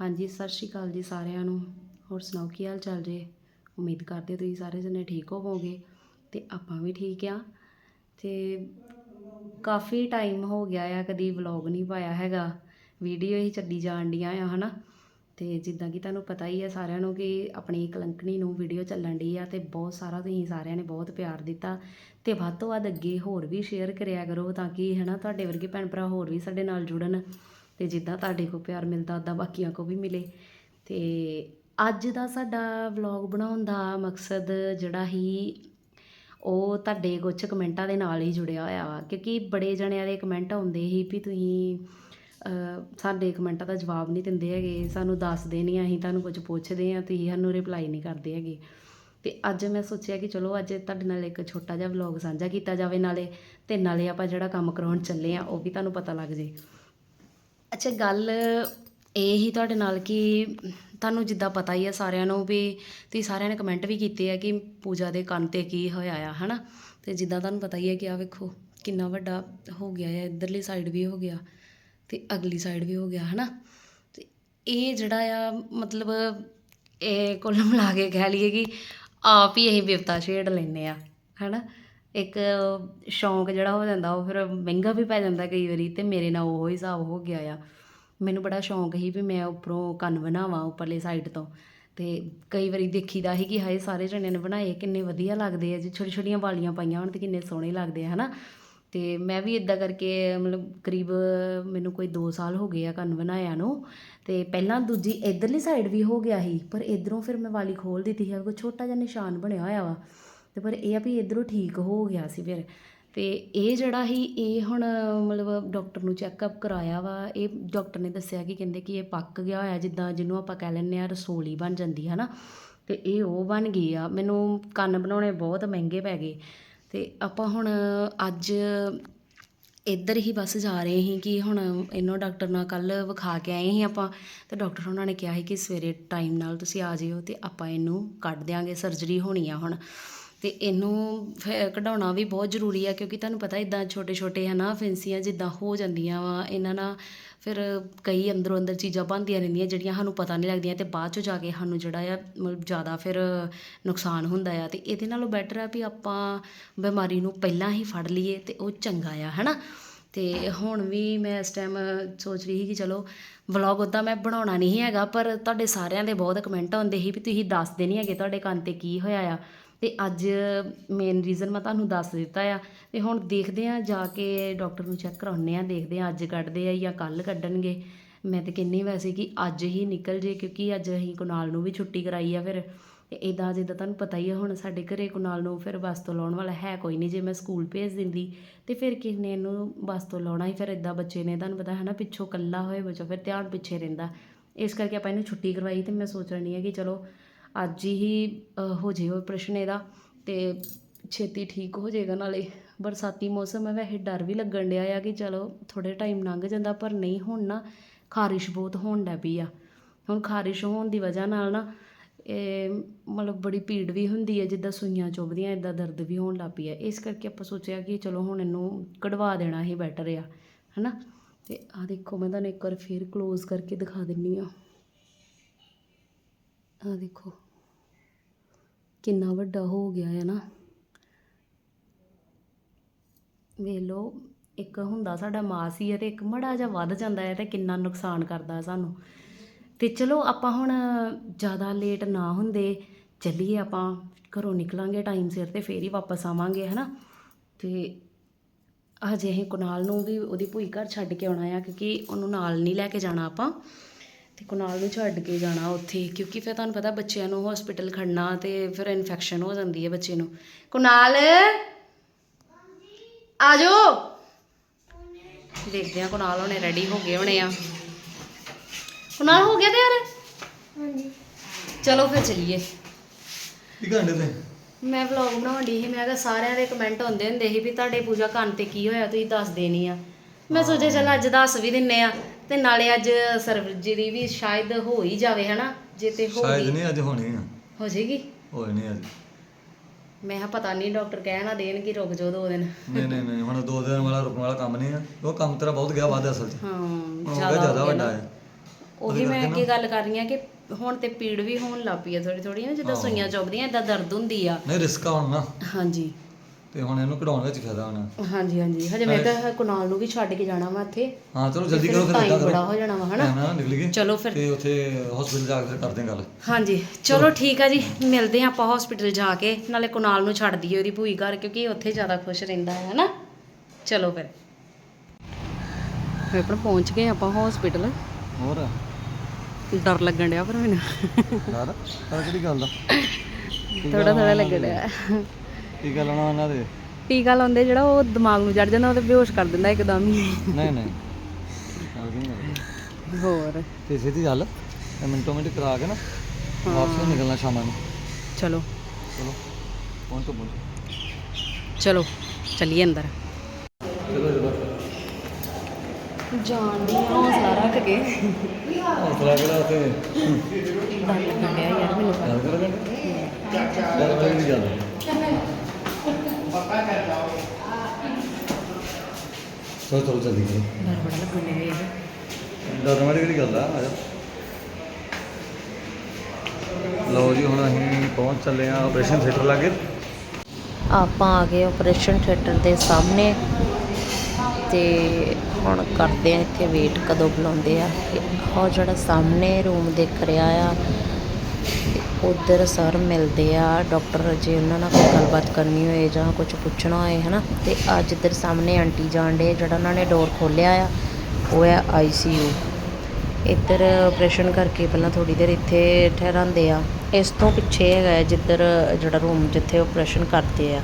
ਹਾਂਜੀ, ਸਤਿ ਸ਼੍ਰੀ ਅਕਾਲ ਜੀ ਸਾਰਿਆਂ ਨੂੰ। ਹੋਰ ਸੁਣਾਓ, ਕੀ ਹਾਲ ਚਾਲ ਜੇ? ਉਮੀਦ ਕਰਦੇ ਤੁਸੀਂ ਸਾਰੇ ਜਣੇ ਠੀਕ ਹੋਵੋਗੇ ਤੇ ਆਪਾਂ ਵੀ ਠੀਕ ਆ। ਤੇ ਕਾਫੀ ਟਾਈਮ ਹੋ ਗਿਆ ਆ, ਕਦੀ ਵਲੌਗ ਨਹੀਂ ਪਾਇਆ ਹੈਗਾ। ਵੀਡੀਓ ਹੀ ਚੱਲੀ ਜਾਣ ਡੀਆਂ ਆ, ਹਨਾ? ਤੇ ਜਿੱਦਾਂ ਕਿ ਤੁਹਾਨੂੰ ਪਤਾ ਹੀ ਆ ਸਾਰਿਆਂ ਨੂੰ ਕਿ ਆਪਣੀ ਕਲੰਕਣੀ ਨੂੰ ਵੀਡੀਓ ਚੱਲਣ ਡਈ ਆ ਤੇ ਬਹੁਤ ਸਾਰਾ ਤੁਸੀਂ ਸਾਰਿਆਂ ਨੇ ਬਹੁਤ ਪਿਆਰ ਦਿੱਤਾ। ਤੇ ਵੱਧ ਤੋਂ ਵੱਧ ਅੱਗੇ ਹੋਰ ਵੀ ਸ਼ੇਅਰ ਕਰਿਆ ਕਰੋ ਤਾਂ ਕਿ, ਹਨਾ, ਤੁਹਾਡੇ ਵਰਗੇ ਭੈਣ ਭਰਾ ਹੋਰ ਵੀ ਸਾਡੇ ਨਾਲ ਜੁੜਨ। ਤੇ ਜਿੱਦਾਂ ਤੁਹਾਡੇ ਕੋ ਪਿਆਰ ਮਿਲਦਾ ਉਦਾਂ ਬਾਕੀਆਂ ਕੋ ਵੀ ਮਿਲੇ। ਤੇ ਅੱਜ ਦਾ ਸਾਡਾ ਵਲੌਗ ਬਣਾਉਣ ਦਾ ਮਕਸਦ ਜਿਹੜਾ ਹੀ ਉਹ ਤੁਹਾਡੇ ਕੁਝ ਕਮੈਂਟਾਂ ਦੇ ਨਾਲ ਹੀ ਜੁੜਿਆ ਹੋਇਆ ਵਾ। ਕਿਉਂਕਿ ਬੜੇ ਜਣਿਆਂ ਦੇ ਕਮੈਂਟ ਆਉਂਦੇ ਸੀ ਵੀ ਤੁਸੀਂ ਸਾਡੇ ਕਮੈਂਟਾਂ ਦਾ ਜਵਾਬ ਨਹੀਂ ਦਿੰਦੇ ਹੈਗੇ। ਸਾਨੂੰ ਦੱਸਦੇ ਨਹੀਂ, ਅਸੀਂ ਤੁਹਾਨੂੰ ਕੁਝ ਪੁੱਛਦੇ ਆ ਤੁਸੀਂ ਸਾਨੂੰ ਰਿਪਲਾਈ ਨਹੀਂ ਕਰਦੇ ਹੈਗੇ। ਤੇ ਅੱਜ ਮੈਂ ਸੋਚਿਆ ਕਿ ਚਲੋ ਅੱਜ ਤੁਹਾਡੇ ਨਾਲ ਇੱਕ ਛੋਟਾ ਜਿਹਾ ਵਲੌਗ ਸਾਂਝਾ ਕੀਤਾ ਜਾਵੇ। ਨਾਲੇ ਤੇ ਨਾਲੇ ਆਪਾਂ ਜਿਹੜਾ ਕੰਮ ਕਰਾਉਣ ਚੱਲੇ ਆ ਉਹ ਵੀ ਤੁਹਾਨੂੰ ਪਤਾ ਲੱਗ ਜੇ। ਅੱਛਾ, ਗੱਲ ਇਹ ਹੀ ਤੁਹਾਡੇ ਨਾਲ ਕਿ ਤੁਹਾਨੂੰ ਜਿੱਦਾਂ ਪਤਾ ਹੀ ਆ ਸਾਰਿਆਂ ਨੂੰ ਵੀ, ਤੁਸੀਂ ਸਾਰਿਆਂ ਨੇ ਕਮੈਂਟ ਵੀ ਕੀਤੇ ਆ ਕਿ ਪੂਜਾ ਦੇ ਕੰਨ ਤੇ ਕੀ ਹੋਇਆ ਆ ਹੈ ਨਾ ਅਤੇ ਜਿੱਦਾਂ ਤੁਹਾਨੂੰ ਪਤਾ ਹੀ ਹੈ ਕਿ ਆ ਵੇਖੋ, ਕਿੰਨਾ ਵੱਡਾ ਹੋ ਗਿਆ ਆ, ਇੱਧਰਲੀ ਸਾਈਡ ਵੀ ਹੋ ਗਿਆ ਅਤੇ ਅਗਲੀ ਸਾਈਡ ਵੀ ਹੋ ਗਿਆ ਹੈ ਨਾ ਅਤੇ ਇਹ ਜਿਹੜਾ ਆ, ਮਤਲਬ ਇਹ ਕੁੱਲ ਮਿਲਾ ਕੇ ਕਹਿ ਲਈਏ ਕਿ ਆਪ ਹੀ ਅਸੀਂ ਬਿਪਤਾ ਛੇੜ ਲੈਨੇ ਆ ਨਾ ਇੱਕ ਸ਼ੌਂਕ ਜਿਹੜਾ ਹੋ ਜਾਂਦਾ, ਉਹ ਫਿਰ ਮਹਿੰਗਾ ਵੀ ਪੈ ਜਾਂਦਾ ਕਈ ਵਾਰੀ ਅਤੇ ਮੇਰੇ ਨਾਲ ਉਹ ਹਿਸਾਬ ਹੋ ਗਿਆ ਆ। ਮੈਨੂੰ ਬੜਾ ਸ਼ੌਂਕ ਸੀ ਵੀ ਮੈਂ ਉੱਪਰੋਂ ਕੰਨ ਬਣਾਵਾਂ, ਉੱਪਰਲੇ ਸਾਈਡ ਤੋਂ। ਅਤੇ ਕਈ ਵਾਰੀ ਦੇਖੀਦਾ ਸੀ ਕਿ ਹਾਏ, ਸਾਰੇ ਜਣਿਆਂ ਨੇ ਬਣਾਏ, ਕਿੰਨੇ ਵਧੀਆ ਲੱਗਦੇ ਆ ਜੀ। ਛੋਟੀ ਛੋਟੀਆਂ ਵਾਲੀਆਂ ਪਾਈਆਂ ਹੋਣ ਤੇ ਕਿੰਨੇ ਸੋਹਣੇ ਲੱਗਦੇ ਆ, ਹਨਾ? ਅਤੇ ਮੈਂ ਵੀ ਇਦਾਂ ਕਰਕੇ ਮਤਲਬ ਕਰੀਬ ਮੈਨੂੰ ਕੋਈ 2 ਸਾਲ ਹੋ ਗਏ ਆ ਕੰਨ ਬਣਾਇਆ ਨੂੰ। ਅਤੇ ਪਹਿਲਾਂ ਦੂਜੀ ਇਧਰਲੀ ਸਾਈਡ ਵੀ ਹੋ ਗਿਆ ਸੀ, ਪਰ ਇਧਰੋਂ ਫਿਰ ਮੈਂ ਵਾਲੀ ਖੋਲ ਦਿੱਤੀ ਹੈ ਕੋਈ ਛੋਟਾ ਜਿਹਾ ਨਿਸ਼ਾਨ ਬਣਿਆ ਹੋਇਆ ਵਾ। ਅਤੇ ਪਰ ਇਹ ਆ ਵੀ ਇੱਧਰੋਂ ਠੀਕ ਹੋ ਗਿਆ ਸੀ ਫਿਰ। ਅਤੇ ਇਹ ਜਿਹੜਾ ਸੀ, ਇਹ ਹੁਣ ਮਤਲਬ ਡਾਕਟਰ ਨੂੰ ਚੈੱਕਅਪ ਕਰਾਇਆ ਵਾ। ਇਹ ਡਾਕਟਰ ਨੇ ਦੱਸਿਆ ਕਿ ਕਹਿੰਦੇ ਕਿ ਇਹ ਪੱਕ ਗਿਆ ਹੋਇਆ, ਜਿੱਦਾਂ ਜਿਹਨੂੰ ਆਪਾਂ ਕਹਿ ਲੈਂਦੇ ਆ ਰਸੋਲੀ ਬਣ ਜਾਂਦੀ ਹੈ ਨਾ ਅਤੇ ਇਹ ਉਹ ਬਣ ਗਈ ਆ। ਮੈਨੂੰ ਕੰਨ ਬਣਾਉਣੇ ਬਹੁਤ ਮਹਿੰਗੇ ਪੈ ਗਏ। ਅਤੇ ਆਪਾਂ ਹੁਣ ਅੱਜ ਇੱਧਰ ਹੀ ਬਸ ਜਾ ਰਹੇ ਸੀ ਕਿ ਹੁਣ ਇਹਨੂੰ ਡਾਕਟਰ ਨਾਲ ਕੱਲ ਵਿਖਾ ਕੇ ਆਏ ਸੀ ਆਪਾਂ। ਤੇ ਡਾਕਟਰ ਉਹਨਾਂ ਨੇ ਕਿਹਾ ਸੀ ਕਿ ਸਵੇਰੇ ਟਾਈਮ ਨਾਲ ਤੁਸੀਂ ਆ ਜਿਓ ਤੇ ਆਪਾਂ ਇਹਨੂੰ ਕੱਢ ਦਿਆਂਗੇ ਸਰਜਰੀ ਹੋਣੀ ਆ ਹੁਣ। ਅਤੇ ਇਹਨੂੰ ਫੇ ਕਢਾਉਣਾ ਵੀ ਬਹੁਤ ਜ਼ਰੂਰੀ ਆ, ਕਿਉਂਕਿ ਤੁਹਾਨੂੰ ਪਤਾ ਇੱਦਾਂ ਛੋਟੇ ਛੋਟੇ ਹੈ ਨਾ ਫਿੰਸੀਆਂ ਜਿੱਦਾਂ ਹੋ ਜਾਂਦੀਆਂ ਵਾ, ਇਹਨਾਂ ਨਾਲ ਫਿਰ ਕਈ ਅੰਦਰੋਂ ਅੰਦਰ ਚੀਜ਼ਾਂ ਬਣਦੀਆਂ ਰਹਿੰਦੀਆਂ ਜਿਹੜੀਆਂ ਸਾਨੂੰ ਪਤਾ ਨਹੀਂ ਲੱਗਦੀਆਂ ਅਤੇ ਬਾਅਦ 'ਚੋਂ ਜਾ ਕੇ ਸਾਨੂੰ ਜਿਹੜਾ ਆ, ਮਤਲਬ ਜ਼ਿਆਦਾ ਫਿਰ ਨੁਕਸਾਨ ਹੁੰਦਾ ਆ। ਅਤੇ ਇਹਦੇ ਨਾਲੋਂ ਬੈਟਰ ਆ ਵੀ ਆਪਾਂ ਬਿਮਾਰੀ ਨੂੰ ਪਹਿਲਾਂ ਹੀ ਫੜ ਲਈਏ ਅਤੇ ਉਹ ਚੰਗਾ ਆ ਹੈ ਨਾ ਅਤੇ ਹੁਣ ਵੀ ਮੈਂ ਇਸ ਟਾਈਮ ਸੋਚ ਰਹੀ ਸੀ ਕਿ ਚਲੋ ਵਲੌਗ ਉੱਦਾਂ ਮੈਂ ਬਣਾਉਣਾ ਨਹੀਂ ਹੈਗਾ, ਪਰ ਤੁਹਾਡੇ ਸਾਰਿਆਂ ਦੇ ਬਹੁਤ ਕਮੈਂਟ ਆਉਂਦੇ ਸੀ ਵੀ ਤੁਸੀਂ ਦੱਸਦੇ ਨਹੀਂ ਹੈਗੇ ਤੁਹਾਡੇ ਕੰਨ ਤੇ ਕੀ ਹੋਇਆ ਆ। ਅਤੇ ਅੱਜ ਮੇਨ ਰੀਜ਼ਨ ਮੈਂ ਤੁਹਾਨੂੰ ਦੱਸ ਦਿੱਤਾ ਆ ਅਤੇ ਹੁਣ ਦੇਖਦੇ ਹਾਂ ਜਾ ਕੇ ਡਾਕਟਰ ਨੂੰ ਚੈੱਕ ਕਰਾਉਂਦੇ ਹਾਂ ਦੇਖਦੇ ਹਾਂ ਅੱਜ ਕੱਢਦੇ ਆ ਜਾਂ ਕੱਲ੍ਹ ਕੱਢਣਗੇ। ਮੈਂ ਤਾਂ ਕਹਿੰਦੀ ਵੈਸੇ ਕਿ ਅੱਜ ਹੀ ਨਿਕਲ ਜੇ, ਕਿਉਂਕਿ ਅੱਜ ਅਸੀਂ ਕੁਨਾਲ ਨੂੰ ਵੀ ਛੁੱਟੀ ਕਰਾਈ ਆ ਫਿਰ। ਤੇ ਇਦਾਂ ਜਿੱਦਾਂ ਤੁਹਾਨੂੰ ਪਤਾ ਹੀ ਆ, ਹੁਣ ਸਾਡੇ ਘਰੇ ਕੁਨਾਲ ਨੂੰ ਫਿਰ ਬੱਸ ਤੋਂ ਲਾਉਣ ਵਾਲਾ ਹੈ ਕੋਈ ਨਹੀਂ, ਜੇ ਮੈਂ ਸਕੂਲ ਭੇਜ ਦਿੰਦੀ, ਤੇ ਫਿਰ ਕਿਸ ਨੇ ਇਹਨੂੰ ਬੱਸ ਤੋਂ ਲਾਉਣਾ ਹੀ, ਫਿਰ ਇਦਾਂ ਬੱਚੇ ਨੇ ਤੁਹਾਨੂੰ ਪਤਾ ਹੈ ਨਾ ਪਿੱਛੋਂ ਕੱਲਾ ਹੋਏ ਬੱਚਾ, ਫਿਰ ਧਿਆਨ ਪਿੱਛੇ ਰਹਿੰਦਾ। ਇਸ ਕਰਕੇ ਆਪਾਂ ਇਹਨੂੰ ਛੁੱਟੀ ਕਰਵਾਈ ਤੇ ਮੈਂ ਸੋਚ ਰਹੀ ਹਾਂ ਕਿ ਚਲੋ ਅੱਜ ਹੀ ਹੋ ਜੇ ਪ੍ਰਸ਼ਨ ਇਹਦਾ ਅਤੇ ਛੇਤੀ ਠੀਕ ਹੋ ਜਾਏਗਾ ਨਾਲੇ। ਬਰਸਾਤੀ ਮੌਸਮ ਹੈ, ਵੈਸੇ ਡਰ ਵੀ ਲੱਗਣ ਡਿਆ ਆ ਕਿ ਚਲੋ ਥੋੜ੍ਹੇ ਟਾਈਮ ਲੰਘ ਜਾਂਦਾ, ਪਰ ਨਹੀਂ, ਹੁਣ ਨਾ ਖਾਰਿਸ਼ ਬਹੁਤ ਹੋਣ ਲੱਗ ਪਈ ਆ। ਹੁਣ ਖਾਰਿਸ਼ ਹੋਣ ਦੀ ਵਜ੍ਹਾ ਨਾਲ ਨਾ ਇਹ ਮਤਲਬ ਬੜੀ ਪੀੜ ਵੀ ਹੁੰਦੀ ਹੈ ਜਿੱਦਾਂ ਸੂਈਆਂ ਚੁੱਭਦੀਆਂ ਇਦਾਂ ਦਰਦ ਵੀ ਹੋਣ ਲੱਗ ਪਈ ਹੈ ਇਸ ਕਰਕੇ ਆਪਾਂ ਸੋਚਿਆ ਕਿ ਚਲੋ ਹੁਣ ਇਹਨੂੰ ਕਢਵਾ ਦੇਣਾ ਹੀ ਬੈਟਰ ਆ, ਹਨਾ? ਤੇ ਆ ਦੇਖੋ, ਮੈਂ ਤੁਹਾਨੂੰ ਇੱਕ ਵਾਰ ਫੇਰ ক্লোਜ਼ ਕਰਕੇ ਦਿਖਾ ਦਿੰਨੀ ਆ। ਆ ਦੇਖੋ। ਕਿੰਨਾ ਵੱਡਾ ਹੋ ਗਿਆ ਹੈ ਨਾ। ਵੇਖ ਲਓ, ਇੱਕ ਹੁੰਦਾ ਸਾਡਾ ਮਾਸ ਹੀ ਹੈ ਤੇ ਇੱਕ ਮੜਾ ਜਿਹਾ ਵੱਧ ਜਾਂਦਾ ਹੈ ਤੇ ਕਿੰਨਾ ਨੁਕਸਾਨ ਕਰਦਾ ਸਾਨੂੰ। ਤੇ ਚਲੋ ਆਪਾਂ ਹੁਣ ਜ਼ਿਆਦਾ ਲੇਟ ਨਾ ਹੁੰਦੇ, ਚੱਲੀਏ ਆਪਾਂ, ਘਰੋਂ ਨਿਕਲਾਂਗੇ ਟਾਈਮ ਸਿਰ ਤੇ ਫੇਰ ਹੀ ਵਾਪਸ ਆਵਾਂਗੇ, ਹਨਾ। ਤੇ ਹਜੇ ਅਸੀਂ ਕੁਨਾਲ ਨੂੰ ਵੀ ਉਹਦੀ ਭੂਈ ਘਰ ਛੱਡ ਕੇ ਆਉਣਾ ਆ, ਕਿਉਂਕਿ ਉਹਨੂੰ ਨਾਲ ਨਹੀਂ ਲੈ ਕੇ ਜਾਣਾ ਆਪਾਂ। ਤੇ ਕੁਨਾਲ ਨੂੰ ਛੱਡ ਕੇ ਜਾਣਾ ਉੱਥੇ ਕਿਉਂਕਿ ਫਿਰ ਤੁਹਾਨੂੰ ਪਤਾ ਬੱਚਿਆਂ ਨੂੰ ਹਸਪੀਟਲ ਖੜਨਾ ਤੇ ਫਿਰ ਇਨਫੈਕਸ਼ਨ ਹੋ ਜਾਂਦੀ ਹੈ ਬੱਚੇ ਨੂੰ। ਕੁਨਾਲ! ਆ ਜਾਓ ਦੇਖਦੇ ਆ ਕੁਨਾਲ ਹੋਣੇ ਰੈਡੀ ਹੋ ਗਏ ਹੋਣੇ ਆ। ਕੁਨਾਲ ਹੋ ਗਿਆ ਤਿਆਰ? ਹਾਂਜੀ। ਚਲੋ ਫਿਰ ਚੱਲੀਏ। ਕੀ ਘੰਟੇ ਤੇ ਮੈਂ ਵਲੌਗ ਬਣਾਉਣ ਦੀ ਸੀ ਮੈਂ ਕਿਹਾ ਸਾਰਿਆਂ ਦੇ ਕਮੈਂਟ ਹੁੰਦੇ ਹੁੰਦੇ ਸੀ ਵੀ ਤੁਹਾਡੇ ਪੂਜਾ ਕੰਨ ਤੇ ਕੀ ਹੋਇਆ ਤੁਸੀਂ ਦੱਸਦੇ ਨਹੀਂ ਆ। ਮੈਂ ਸੋਚਿਆ ਚੱਲ ਅੱਜ ਦੱਸ ਵੀ ਦਿੰਨੇ ਆ ਤੇ ਨਾਲੇ ਅੱਜ ਸਰਜਰੀ ਵੀ ਸ਼ਾਇਦ ਹੋ ਹੀ ਜਾਵੇ ਹਨਾ? ਜੇ ਤੇ ਹੋ ਸ਼ਾਇਦ ਗਈ। ਨਹੀਂ ਅੱਜ ਹੋਣੀ ਆ। ਹੋ ਜੇਗੀ ਹੋਏ ਨਹੀਂ ਅੱਜ। ਮੈਂ ਕਿਹਾ ਪਤਾ ਨਹੀਂ ਡਾਕਟਰ ਕਹਿ ਨਾ ਦੇਣ ਕਿ ਰੁਕ ਜਾਓ ਦੋ ਦਿਨ। ਨਹੀਂ ਨਹੀਂ ਨਹੀਂ ਹੁਣ ਦੋ ਦਿਨ ਵਾਲਾ ਰੁਕਣ ਵਾਲਾ ਕੰਮ ਨਹੀਂ ਆ। ਉਹ ਕੰਮ ਤੇਰਾ ਬਹੁਤ ਗਿਆ ਵੱਧ ਅਸਲ 'ਚ। ਹਾਂ ਹੋ ਗਿਆ ਜ਼ਿਆਦਾ ਜ਼ਿਆਦਾ ਹੋ ਗਿਆ ਵੱਡਾ ਨਾ। ਹੈ ਉਹੀ ਮੈਂ ਅੱਗੇ ਗੱਲ ਕਰ ਰਹੀ ਹਾਂ ਕਿ ਹੁਣ ਤੇ ਪੀੜ ਵੀ ਹੋਣ ਲੱਗ ਪਈ ਆ ਥੋੜੀ ਥੋੜੀ ਨਾ ਜਿੱਦਾਂ ਸੂਈਆਂ ਚੁੱਭਦੀਆਂ ਇਦਾਂ ਦਰਦ ਹੁੰਦੀ ਆ। ਨਹੀਂ ਰਿਸਕ ਆ ਹੁਣ ਨਾ। ਹਾਂਜੀ। ਤੇ ਹੁਣ ਇਹਨੂੰ ਕਢਾਉਣ ਵਿੱਚ ਫਾਇਦਾ ਹੋਣਾ। ਹਾਂਜੀ ਹਾਂਜੀ। ਹਜੇ ਮੈਂ ਕਿਹਾ ਕੁਨਾਲ ਨੂੰ ਵੀ ਛੱਡ ਕੇ ਜਾਣਾ ਵਾ ਇੱਥੇ। ਹਾਂ ਚਲੋ ਜਲਦੀ ਕਰੋ ਫਿਰ ਟਾਈਮ ਏਦਾਂ ਬੜਾ ਕਰੋ ਹੋ ਜਾਣਾ ਵਾ ਹਨਾ? ਨਿਕਲ ਗਏ ਚਲੋ ਫਿਰ। ਤੇ ਉੱਥੇ ਹਸਪੀਟਲ ਜਾ ਕੇ ਫਿਰ ਕਰਦੇ ਗੱਲ। ਹਾਂਜੀ ਚਲੋ ਠੀਕ ਆ ਜੀ। ਮਿਲਦੇ ਆ ਆਪਾਂ ਹਸਪੀਟਲ ਜਾ ਕੇ। ਨਾਲੇ ਕੁਨਾਲ ਨੂੰ ਛੱਡ ਦਈਏ ਉਹਦੀ ਭੂਈ ਘਰ ਕਿਉਂਕਿ ਉੱਥੇ ਜ਼ਿਆਦਾ ਖੁਸ਼ ਰਹਿੰਦਾ ਹੈ ਹਨਾ? ਚਲੋ ਫਿਰ। ਆਪਾਂ ਪਹੁੰਚ ਗਏ ਆਪਾਂ ਹਸਪੀਟਲ ਹੋਰ? ਡਰ ਲੱਗਣ ਡਿਆ ਪਰ ਮੈਨੂੰ। ਯਾਰ ਪਰ ਕਿਹੜੀ ਗੱਲ ਦਾ? ਥੋੜਾ ਥੋੜਾ ਲੱਗਣ ਡਿਆ। ਕੀ ਗੱਲ ਹੋਣਾ ਉਹਨਾਂ ਦੇ? ਟੀਕਾ ਲਾਉਂਦੇ ਜਿਹੜਾ ਉਹ ਦਿਮਾਗ ਨੂੰ ਚੜ ਜਾਂਦਾ ਉਹ ਤੇ ਬੇਹੋਸ਼ ਕਰ ਦਿੰਦਾ ਇੱਕਦਮ ਹੀ। ਨਹੀਂ ਨਹੀਂ। ਨਹੀਂ ਹੋਰ? ਤੇ ਸਿੱਧੀ ਗੱਲ ਇਹ ਮਿੰਟੋ ਮਿੰਟ ਕਰਾ ਕੇ ਨਾ ਵਾਪਸ ਹੀ ਨਿਕਲਣਾ ਸ਼ਾਮਾਂ ਨੂੰ। ਚਲੋ। ਚਲੋ ਪਹੁੰਚੋ ਪਹੁੰਚੋ ਚਲੋ ਚੱਲੀਏ ਅੰਦਰ। ਚਲੋ ਚਲੋ। ਜਾਣ ਦੀ ਹੌਸਲਾ ਰੱਖ ਕੇ। ਹੌਸਲਾ ਕਿਹੜਾ ਉੱਥੇ? ਡਰ ਲੱਗਣ ਡਿਆ ਯਾਰ ਮੈਨੂੰ। ਗੱਲ ਕਰ ਗਏ ਗੱਲ ਵਾਲੀ ਦੀ ਗੱਲ ਚਲੋ ਚਲੋ ਜਲਦੀ ਕਰੋ ਡਰ ਬੜਾ ਲੱਗਣ ਡਿਆ ਯਾਰ ਡਰਨ ਵਾਲੀ ਕਿਹੜੀ ਗੱਲ ਆ? ਆ ਜਾ। ਲਓ ਜੀ ਹੁਣ ਅਸੀਂ ਪਹੁੰਚ ਚੱਲੇ ਆ ਆਪਰੇਸ਼ਨ ਥੀਏਟਰ ਲਾਗੇ। ਆਪਾਂ ਆ ਗਏ ਆਪਰੇਸ਼ਨ ਥੀਏਟਰ ਦੇ ਸਾਹਮਣੇ। ਤੇ ਹੁਣ ਕਰਦੇ ਆ ਇੱਥੇ ਵੇਟ ਕਦੋਂ ਬੁਲਾਉਂਦੇ ਆ। ਉਹ ਜਿਹੜਾ ਸਾਹਮਣੇ ਰੂਮ ਦਿਖ ਰਿਹਾ ਆ ਉਧਰ ਸਰ ਮਿਲਦੇ ਆ ਡਾਕਟਰ ਜੇ ਉਹਨਾਂ ਨਾਲ ਕੋਈ ਗੱਲਬਾਤ ਕਰਨੀ ਹੋਏ ਜਾਂ ਕੁਝ ਪੁੱਛਣਾ ਹੋਏ ਹਨਾ? ਤੇ ਅੱਜ ਇੱਧਰ ਸਾਹਮਣੇ ਆਂਟੀ ਜਾਣ ਡੇ ਜਿਹੜਾ ਉਹਨਾਂ ਨੇ ਡੋਰ ਖੋਲਿਆ ਆ ਉਹ ਹੈ ਆਈਸੀਯੂ ਇੱਧਰ ਆਪਰੇਸ਼ਨ ਕਰਕੇ ਪਹਿਲਾਂ ਥੋੜੀ ਦੇਰ ਇੱਥੇ ਠਹਿਰਾਉਂਦੇ ਆ। ਇਸ ਤੋਂ ਪਿੱਛੇ ਹੈਗਾ ਜਿੱਧਰ ਜਿਹੜਾ ਰੂਮ ਜਿੱਥੇ ਆਪਰੇਸ਼ਨ ਕਰਦੇ ਆ।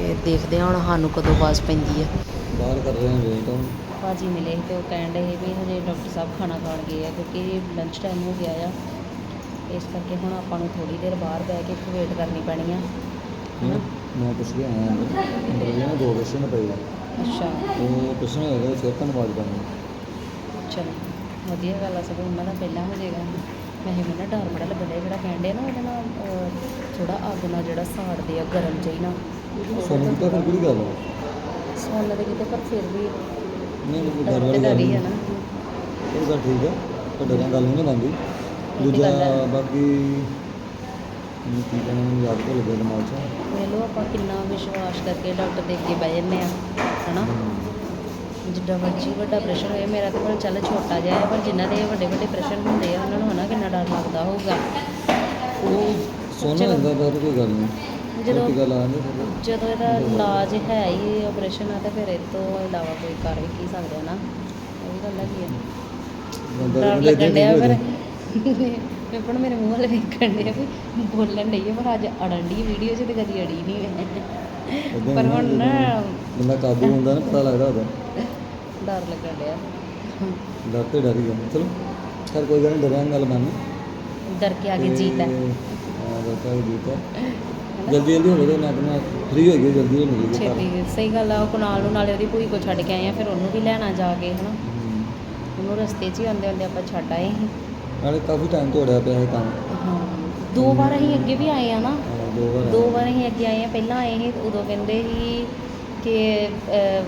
ਇਹ ਦੇਖਦੇ ਹਾਂ ਹੁਣ ਸਾਨੂੰ ਕਦੋਂ ਆਵਾਜ਼ ਪੈਂਦੀ ਆ। ਬਾਹਰ ਕਰ ਰਹੇ ਹਾਂ ਵੇਟ ਹੁਣ। ਭਾਜੀ ਮਿਲੇ ਤੇ ਉਹ ਕਹਿਣ ਸੀ ਵੀ ਹਜੇ ਡਾਕਟਰ ਸਾਹਿਬ ਖਾਣਾ ਖਾਣ ਗਏ ਆ ਕਿਉਂਕਿ ਲੰਚ ਟਾਈਮ ਹੋ ਗਿਆ ਆ। ਇਸ ਕਰਕੇ ਹੁਣ ਆਪਾਂ ਨੂੰ ਥੋੜੀ ਦੇਰ ਬਾਹਰ ਬਹਿ ਕੇ ਵੇਟ ਕਰਨੀ ਪੈਣੀ ਆ। ਹਨਾ? ਮੈਂ ਪੁੱਛ ਕੇ ਆਇਆ ਵੀ ਨਾ ਦੋ ਕੁਐਸਚਨ ਪਏ ਆ। ਅੱਛਾ। ਉਹ ਕੁਐਸਚਨ ਹੋਏਗਾ ਫਿਰ ਆਵਾਜ਼ ਪਾਣੀ ਚਲੋ ਵਧੀਆ ਗੱਲ ਆ ਸਗੋਂ ਉਹਨਾਂ ਦਾ ਪਹਿਲਾਂ ਹੋ ਜਾਏਗਾ। ਮੈਂ ਮੈਨੂੰ ਨਾ ਡਰ ਬੜਾ ਲੱਗਦਾ ਜਿਹੜਾ ਕਹਿੰਦੇ ਨਾ ਉਹਦੇ ਨਾਲ ਥੋੜਾ ਅੱਗ ਨਾਲ ਜਿਹੜਾ ਸਾੜਦੇ ਆ ਗਰਮ ਜਿਹੀ ਨਾ। ਸੁਣ ਤਾਂ ਫਿਰ ਕਿਹੜੀ ਗੱਲ ਆ? ਸੁਣ ਦੇ ਕਿਤੇ ਪਰ ਫਿਰ ਵੀ ਨਹੀਂ ਕੋਈ ਡਰ ਡਰ ਵਾਲੀ ਤੇ ਗੱਲ ਡਰ ਹੀ ਨਹੀਂ। ਆ ਨਾ। ਉਹ ਤਾਂ ਠੀਕ ਆ ਪਰ ਡਰਾਂ ਗੱਲ ਨਹੀਂ ਨਾ ਬਣਦੀ। ਤੇ ਦੂਜਾ। ਬਾਕੀ ਮੈਨੂੰ ਕੀ ਕਹਿਣਾ ਮੈਨੂੰ ਯਾਦ ਭੁੱਲ ਗਿਆ ਦਿਮਾਗ 'ਚੋਂ। ਵੇਖ ਲਓ ਆਪਾਂ ਕਿੰਨਾ ਵਿਸ਼ਵਾਸ ਕਰਕੇ ਡਾਕਟਰ ਦੇ ਅੱਗੇ ਬਹਿ ਜੰਨੇ ਆ ਹਨਾ? ਜਿੱਡਾ ਮਰਜ਼ੀ ਵੱਡਾ ਪ੍ਰੈਸ਼ਰ ਹੋਏ ਮੇਰਾ ਤਾਂ ਚੱਲ ਛੋਟਾ ਜਿਹਾ ਹੈ ਪਰ ਜਿਨ੍ਹਾਂ ਦੇ ਵੱਡੇ ਵੱਡੇ ਪ੍ਰੈਸ਼ਰ ਹੁੰਦੇ ਆ ਉਹਨਾਂ ਨੂੰ ਹਨਾ ਕਿੰਨਾ ਡਰ ਲੱਗਦਾ ਹੋਊਗਾ। ਉਹ ਸੁਣ ਚਲੋ। ਪਰ ਕੋਈ ਗੱਲ ਨਹੀਂ। ਜਦੋਂ- ਕੋਈ ਗੱਲ ਆ ਨਹੀਂ ਫਿਰ ਜਦੋਂ ਇਹਦਾ ਇਲਾਜ ਹੈ ਹੀ ਆਪਰੇਸ਼ਨ ਆ ਤਾਂ ਫਿਰ ਇਹ ਤੋਂ ਇਲਾਵਾ ਕੋਈ ਕਰ ਵੀ ਕੀ ਸਕਦੇ ਆ ਨਾ। ਇਹ ਵੀ ਗੱਲ ਹੈਗੀ ਆ। ਬੰਦਾ ਡਰ ਲੱਗਣ ਡਿਆ ਹੋ ਮੈਂ ਪਣ ਮੇਰੇ ਮੂੰਹ ਵਾਲੇ ਵੇਖਣ ਡਿਆ ਵੀ ਬੋਲਣ ਆ ਪਰ ਅੱਜ ਅੜਨ ਦੀ ਵੀਡੀਓ 'ਚ ਤੇ ਕਦੀ ਅੜੀ ਨਹੀਂ ਮੈਂ ਪਰ ਹੁਣ ਨਾ ਬੰਦਾ ਕਾਬੂ ਹੁੰਦਾ ਨਾ ਪਤਾ ਲੱਗਦਾ ਉਹਦਾ। ਡਰ ਲੱਗਣ ਡਿਆ। ਡਰ ਤੇ ਡਰ ਹੀ ਜਾਂਦਾ ਚਲੋ ਖੈਰ ਕੋਈ ਗੱਲ ਨਹੀਂ ਡਰਿਆ ਨੀ, ਗੱਲ ਮੰਨ ਡਰ ਕੇ ਆਗੇ ਜੀਤ ਹੈ ਹਾਂ ਡਰ ਕੇ ਆਗੇ ਜੀਤ ਹੈ ਜਲਦੀ ਜਲਦੀ ਹੋ ਜਾਵੇ ਮੈਂ ਆਪਣਾ ਫ੍ਰੀ ਹੋ ਗਈ ਜਲਦੀ ਹੋ ਗਈ ਛੇਤੀ ਸਹੀ ਗੱਲ ਆ ਉਹ ਕੁਨਾਲ ਨੂੰ ਨਾਲੇ ਉਹਦੀ ਭੂਈ ਕੋ ਛੱਡ ਕੇ ਆਏ ਆ ਫਿਰ ਉਹਨੂੰ ਵੀ ਲੈਣਾ ਜਾ ਕੇ ਹਨਾ। ਉਹਨੂੰ ਰਸਤੇ 'ਚ ਹੀ ਆਉਂਦੇ ਆਉਂਦੇ ਆਪਾਂ ਛੱਡ ਆਏ ਸੀ। ਨਾਲੇ ਕਾਫੀ ਟਾਈਮ ਤੋਂ ਹੋਇਆ ਪਿਆ ਇਹ ਕੰਮ। ਹਾਂ ਦੋ ਵਾਰ ਅਸੀਂ ਅੱਗੇ ਵੀ ਆਏ ਆ ਨਾ। ਹਾਂ, ਦੋ ਵਾਰ ਦੋ ਵਾਰ ਅਸੀਂ ਅੱਗੇ ਆਏ ਆ। ਪਹਿਲਾਂ ਆਏ ਸੀ ਉਦੋਂ ਕਹਿੰਦੇ ਸੀ ਕਿ ਅਹ,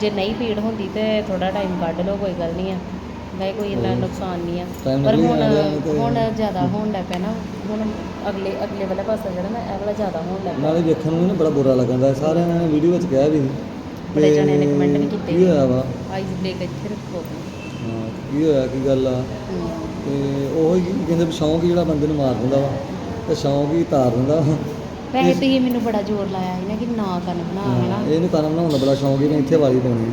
ਜੇ ਨਹੀਂ ਪੀੜ ਹੁੰਦੀ ਤੇ ਥੋੜਾ ਟਾਈਮ ਕੱਢ ਲਓ ਕੋਈ ਗੱਲ ਨਹੀਂ ਆ। ਨਹੀਂ ਕੋਈ ਇੰਨਾ। ਨੁਕਸਾਨ ਨਹੀਂ ਆ। Time ਪਰ ਨਿਕਲੀ ਹੁਣ ਹੈ ਤੇ- ਹੁਣ ਜ਼ਿਆਦਾ ਹੋਣ ਲੱਗ ਪਿਆ ਨਾ। ਹੁਣ ਅਗਲੇ ਅਗਲੇ ਵਾਲਾ ਪਾਸਾ ਜਿਹੜਾ ਨਾ ਇਹ ਵਾਲਾ ਜ਼ਿਆਦਾ ਹੋਣ ਲੱਗ ਪਿਆ। ਨਾਲੇ ਵੇਖਣ ਨੂੰ ਵੀ ਨਾ ਬੜਾ ਬੁਰਾ ਲੱਗਦਾ। ਸਾਰਿਆਂ ਨੇ ਵੀਡੀਓ ਵਿੱਚ ਕਿਹਾ ਵੀ ਸੀ ਬੜੇ ਕਿ ਜਣਿਆਂ ਨੇ comment ਵੀ ਕੀਤੇ ਕੀ ਹੋਇਆ ਵਾ? ਆਈਜ਼ ਬਲੇਕ ਇੱਥੇ ਰੱਖੋ। ਹਾਂ, ਕੀ ਹੋਇਆ ਕੀ ਗੱਲ ਆ? ਹਮ। ਤੇ ਉਹ ਹੀ ਕਹਿੰਦੇ ਵੀ ਸ਼ੌਂਕ ਹੀ ਜਿਹੜਾ ਬੰਦੇ ਨੂੰ ਮਾਰ ਦਿੰਦਾ ਵਾ ਤੇ ਸ਼ੌਂਕ ਹੀ ਤਾਰ ਦਿੰਦਾ ਵਾ। ਵੈਸੇ ਤੁਸੀਂ ਮੈਨੂੰ ਬੜਾ ਜ਼ੋਰ ਲਾਇਆ ਸੀ ਨਾ ਕਿ ਨਾ ਕੰਨ ਬਣਾ ਹਨਾ। ਹਾਂ, ਇਹਨੂੰ ਕਾਰਨ ਬਣਾਉਣ ਦਾ ਬੜਾ ਸ਼ੌਂਕ ਹੀ ਮੈਂ ਇੱਥੇ ਵਾਲੀ ਪਾਉਣੀ।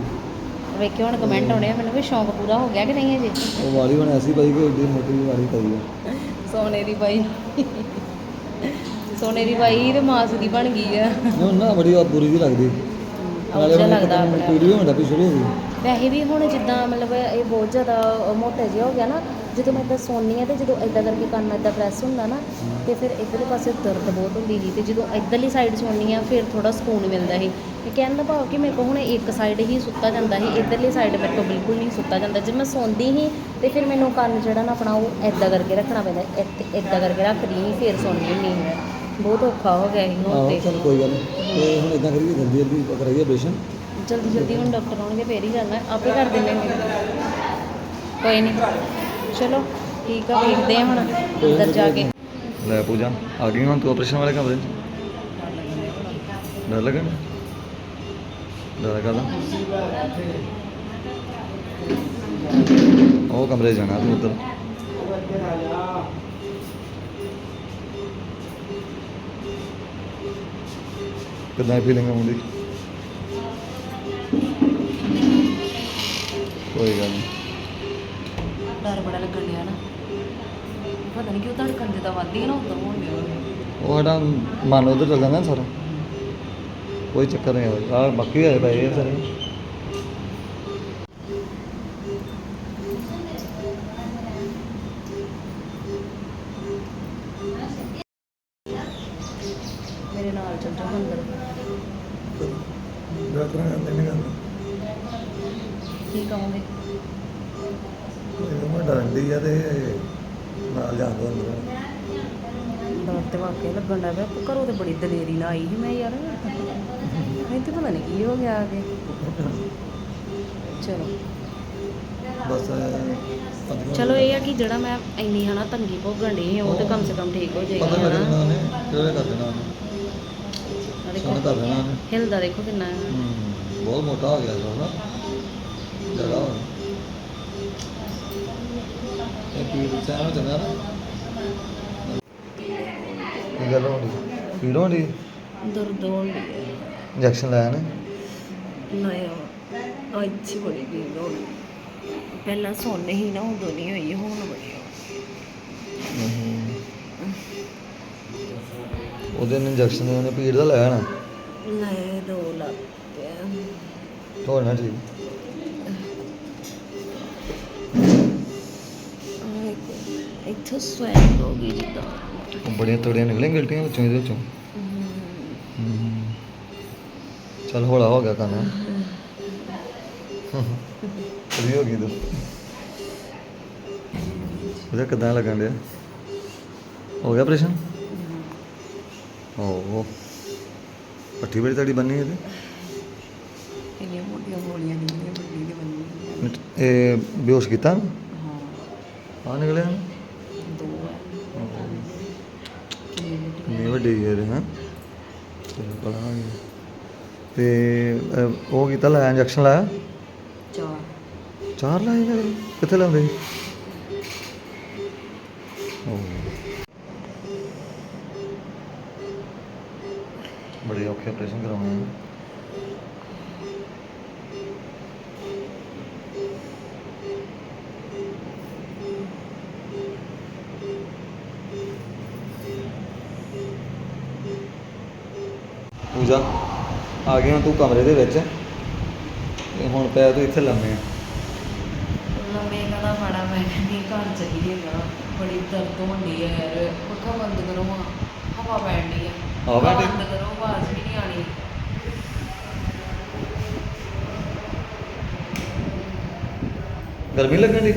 ਵੇਖਿਓ ਹੁਣ ਕਮੈਂਟ ਆਉਣੇ ਆ ਮੈਨੂੰ ਵੀ ਸ਼ੌਂਕ ਪੂਰਾ ਹੋ ਗਿਆ ਕਿ ਨਹੀਂ ਅਜੇ? ਉਹ ਵਾਲੀ ਹੁਣ ਐਸੀ ਪਈ ਕਿ ਏਡੀ ਮੋਟੀ ਵਾਲੀ ਪਈ ਆ। ਸੋਨੇ ਦੀ ਬਾਈ। ਸੋਨੇ ਦੀ ਬਾਈ ਤੇ ਮਾਸ ਦੀ ਬਣ ਗਈ ਆ। ਮੈਨੂੰ ਨਾ ਬੜੀ ਬੁਰੀ ਜਿਹੀ ਲੱਗਦੀ। ਨਾਲੇ ਹੁਣ ਲੱਗਦਾ ਆਪਣੇ। ਆਪ। ਵੀਡੀਓ ਹੁੰਦਾ ਪਿਛਲੇ ਵੀ। ਵੈਸੇ ਵੀ ਹੁਣ ਜਿੱਦਾਂ ਮਤਲਬ ਇਹ ਬਹੁਤ ਜ਼ਿਆਦਾ ਮੋਟਾ ਜਿਹਾ ਹੋ ਗਿਆ ਨਾ ਜਦੋਂ ਮੈਂ ਇਦਾਂ ਸੌਂਦੀ ਆ ਤੇ ਜਦੋਂ ਇਦਾਂ ਕਰਕੇ ਕੰਨ ਇਦਾਂ ਪ੍ਰੈਸ ਹੁੰਦਾ ਨਾ ਤੇ ਫਿਰ ਇੱਧਰਲੇ ਪਾਸੇ ਦਰਦ ਬਹੁਤ ਹੁੰਦੀ ਸੀ ਤੇ ਜਦੋਂ ਇੱਧਰਲੀ ਸਾਈਡ ਸੌਂਦੀ ਆ ਫਿਰ ਥੋੜਾ ਸਕੂਨ ਮਿਲਦਾ ਸੀ। ਇਹ ਕਹਿਣ ਦਾ ਭਾਵ ਕਿ ਮੇਰੇ ਕੋਲ ਹੁਣ ਇੱਕ ਸਾਈਡ ਹੀ ਸੁੱਤਾ ਜਾਂਦਾ ਸੀ ਇੱਧਰਲੀ ਸਾਈਡ ਮੇਰੇ ਕੋਲ ਬਿਲਕੁਲ ਨਹੀਂ ਸੁੱਤਾ ਜਾਂਦਾ। ਜੇ ਮੈਂ ਸੌਂਦੀ ਸੀ ਤੇ ਫਿਰ ਮੈਨੂੰ ਕੰਨ ਜਿਹੜਾ ਨਾ ਆਪਣਾ ਉਹ ਇਦਾਂ ਕਰਕੇ ਰੱਖਣਾ ਪੈਂਦਾ ਇੱਥੇ ਇਦਾਂ ਕਰਕੇ ਰੱਖਦੀ ਸੀ ਫਿਰ ਸੌਂਦੀ ਹੁੰਦੀ ਸੀ ਮੈਂ। ਬਹੁਤ ਔਖਾ ਹੋ ਗਿਆ ਸੀ ਹੁਣ ਤੇ। ਚਲ ਕੋਈ ਗੱਲ ਨਹੀਂ। ਤੇ ਹੁਣ ਇਦਾਂ ਕਰੀਏ ਜਲਦੀ ਜਲਦੀ ਕਰਾਈਏ ਆਪਰੇਸ਼ਨ ਜਲਦੀ ਜਲਦੀ ਹੁਣ ਡਾਕਟਰ ਆਉਣਗੇ ਫੇਰ ਹੀ ਜਾਣਾ ਆਪੇ ਕਰ ਦਿੰਦੇ ਨੇ। ਕੋਈ ਨਹੀਂ। ਚਲੋ, ਠੀਕ ਆ, ਵੇਖਦੇ ਆ ਹੁਣ ਅੰਦਰ ਜਾ ਕੇ। ਲੈ ਪੂਜਾ, ਆ ਗਈ ਹੁਣ ਤੂੰ ਆਪਰੇਸ਼ਨ ਵਾਲੇ ਕਮਰੇ 'ਚ? ਡਰ ਲੱਗਣ ਡਰ ਕਰਦਾ ਉਹ ਕਮਰੇ ਜਾਣਾ ਤੂੰ ਉੱਧਰ। ਕਿੱਦਾਂ ਫੀਲਿੰਗ ਆਉਂਦੀ ਕੋਈ ਗੱਲ ਨਹੀਂ ਡਰ ਬੜਾ ਲੱਗਣ ਡਿਆ ਨਾ। ਪਤਾ ਨਹੀਂ ਕਿਉਂ ਧੜਕਣ ਜਿੱਦਾਂ ਵੱਧਦੀ ਹੈ ਨਾ ਉਦੋਂ ਹੋਣ ਡਿਆ ਉਹ ਸਾਡਾ ਮਨ ਉਧਰ ਚੱਲ ਜਾਂਦਾ ਨਾ ਸਾਰਾ। ਕੋਈ ਚੱਕਰ ਨਹੀਂ ਆ ਬਾਕੀ ਹੋਏ ਪਏ ਆ ਸਾਰੇ। ਘਰੋਂ ਤੇ ਬੜੀ ਦਲੇਰੀ ਨਾਲ ਆਈ ਸੀ ਮੈਂ ਯਾਰ। ਨਹੀਂ ਤੇ ਪਤਾ ਨਹੀਂ ਕੀ ਹੋ ਗਿਆ ਆਗੇ ਚਲੋ। ਬਸ ਚਲੋ ਇਹ ਆ ਕਿ ਜਿਹੜਾ ਮੈਂ ਇੰਨੀ ਹਨਾ ਤੰਗੀ ਭੋਗਣ ਡਈ ਉਹ ਤੇ ਕਮ ਸੇ ਕਮ ਠੀਕ ਹੋ ਜਾਏਗੀ ਪਤਾ ਲੱਗ ਹਨਾ। ਜਾਣਾ ਉਹਨੇ ਕਿਹੜੇ ਕਰ ਦੇਣਾ ਉਹਨੇ। ਆਹ ਦੇਖੋ। ਕਰ ਦੇਣਾ ਉਹਨੇ। ਹਿਲਦਾ ਦੇਖੋ ਕਿੰਨਾ। ਹੈ। ਹੂੰ, ਬਹੁਤ ਮੋਟਾ ਹੋ ਗਿਆ ਸੋ ਨਾ ਜਗਾ ਹੋ ਇਹ ਪੀੜ ਚਾਹ ਚੰਗਾ ਨਾ? ਕੀ ਗੱਲ ਹੋਣੀ। ਪੀੜ ਹੋਣੀ ਦਰਦ ਹੋਣ ਡਈ ਹੈ ਇੰਜੈਕਸ਼ਨ ਲਾਇਆ ਨੇ ਨਹੀਂ ਅੱਜ ਬੜੀ ਪੀੜ ਹੋ ਰਹੀ ਪਹਿਲਾਂ ਸੁਣ ਹੀ ਨਾ ਉਦੋਂ ਨਹੀਂ ਹੋਈ ਹੁਣ ਬੜੀ ਹੋ। ਉਹਦੇ ਨੇ ਇੰਜੈਕਸ਼ਨ ਉਹਨੇ ਪੀੜ ਦਾ ਲਾਇਆ ਨਾ? ਲੈ ਦੋ ਲੱਗ ਪਿਆ ਨਾ ਠੀਕ। ਇੱਥੋਂ ਸਵੈਟ ਹੋ ਗਈ ਜਿੱਦਾਂ ਉਹ ਬੜੀਆਂ ਤੋੜੀਆਂ ਨਿਕਲੀਆਂ ਗਿਲਟੀਆਂ ਵਿੱਚੋਂ ਇਹਦੇ ਵਿੱਚੋਂ। ਹੂੰ। ਚੱਲ ਹੌਲਾ ਹੋ ਗਿਆ ਕੰਮ। ਫਰੀ ਹੋ ਗਈ ਤੂੰ। ਉਹਦਾ ਕਿਦਾਂ ਲੱਗਣ ਡਿਆ? ਹੋ ਗਿਆ ਆਪਰੇਸ਼ਨ ਓ ਪੱਟੀ ਬੜੀ ਤੜੀ ਬੰਨੀ ਇਹਦੇ। ਇੰਨੀਆਂ ਮੋਟੀਆਂ ਗੋਲੀਆਂ ਨਿਕਲੀਆਂ ਵੱਡੀ ਦੇ ਇਹ ਬੇਹੋਸ਼ ਕੀਤਾ? ਹਾਂ। ਆ ਨਿਕਲਿਆ ਦੋ ਵੱਡੀ ਹੈ ਇਹ ਹਾਂ। ਚਲੋ ਬੜਾ ਤੇ ਅਹ, ਉਹ ਕੀਤਾ ਲਾਇਆ ਇੰਜੈਕਸ਼ਨ ਲਾਇਆ? ਚਾਰ। ਚਾਰ ਲਾਏ ਨੇ? ਕਿੱਥੇ ਲਾਉਂਦੇ? ਓ। ਬੜੇ ਔਖੇ ਆਪਰੇਸ਼ਨ ਕਰਾਉਣੇ ਗਈ ਹੁਣ ਤੂੰ ਕਮਰੇ ਦੇ ਵਿੱਚ। ਤੇ ਹੁਣ ਪੈ ਤੂੰ ਇੱਥੇ ਲੰਮੇ ਆ। ਲੰਮੇ ਕਦਾ ਮਾੜਾ ਮੈਂ ਕਹਿੰਦੀ ਘਰ ਚਲੀ ਗਈ ਨਾ ਬੜੀ ਦਰਦ ਹੁੰਦੀ ਹੈ ਯਾਰ। ਪੱਖਾ ਬੰਦ ਕਰੋ ਹਾਂ। ਹਵਾ ਪੈਣੀ ਹੈ ਹਵਾ? ਬੰਦ ਕਰੋ ਆਵਾਜ਼ ਵੀ ਨਹੀਂ ਆਣੀ ਗਰਮੀ ਲੱਗਣ ਦੀ